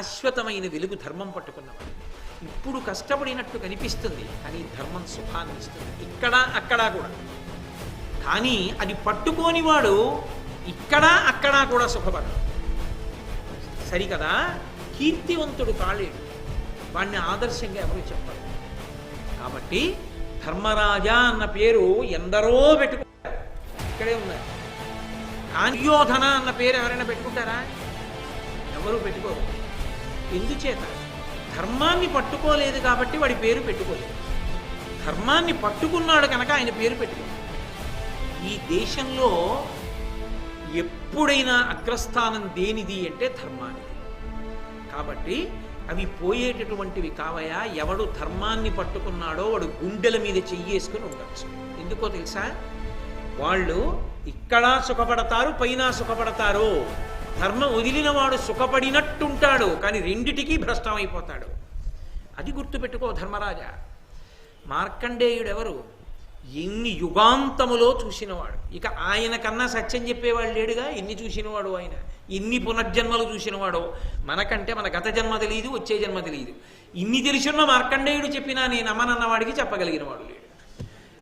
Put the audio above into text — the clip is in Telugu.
శాశ్వతమైన వెలుగు ధర్మం పట్టుకున్నవాడు. ఇప్పుడు కష్టపడినట్టు కనిపిస్తుంది కానీ ధర్మం సుఖాన్ని ఇస్తుంది. ఇక్కడ అక్కడ కూడా. కానీ అది పట్టుకోని వాడు ఇక్కడ అక్కడ కూడా సుఖపడడు సరికదా? కీర్తివంతుడు కాలేడు. వాడిని ఆదర్శంగా ఎవరు చెప్పరు. కాబట్టి ధర్మరాజా అన్న పేరు ఎందరో పెట్టుకుంటారు. ఇక్కడే ఉన్నారు. కాన్యోధన అన్న పేరు ఎవరైనా పెట్టుకుంటారా? ఎవరు పెట్టుకోరు. ఎందుచేత? ధర్మాన్ని పట్టుకోలేదు కాబట్టి వాడి పేరు పెట్టుకోలేదు. ధర్మాన్ని పట్టుకున్నాడు కనుక ఆయన పేరు పెట్టుకోలేదు. ఈ దేశంలో ఎప్పుడైనా అగ్రస్థానం దేనిది అంటే ధర్మానిది. కాబట్టి అవి పోయేటటువంటివి కావయా? ఎవడు ధర్మాన్ని పట్టుకున్నాడో వాడు గుండెల మీద చెయ్యేసుకుని ఉండొచ్చు. ఎందుకో తెలుసా? వాళ్ళు ఇక్కడ సుఖపడతారు పైన సుఖపడతారు. ధర్మం వదిలినవాడు సుఖపడినట్టుంటాడు కానీ రెండిటికీ భ్రష్టమైపోతాడు. అది గుర్తుపెట్టుకో ధర్మరాజా. మార్కండేయుడు ఎవరు ఎన్ని యుగాంతములో చూసినవాడు. ఇక ఆయన కన్నా సత్యం చెప్పేవాడు లేడుగా? ఎన్ని చూసినవాడు ఆయన? ఎన్ని పునర్జన్మలు చూసినవాడో? మనకంటే మన గత జన్మ తెలియదు వచ్చే జన్మ తెలియదు ఇన్ని తెలిసిన మార్కండేయుడు చెప్పినా నేను అమ్మనన్నవాడికి చెప్పగలిగిన వాడు లేడు.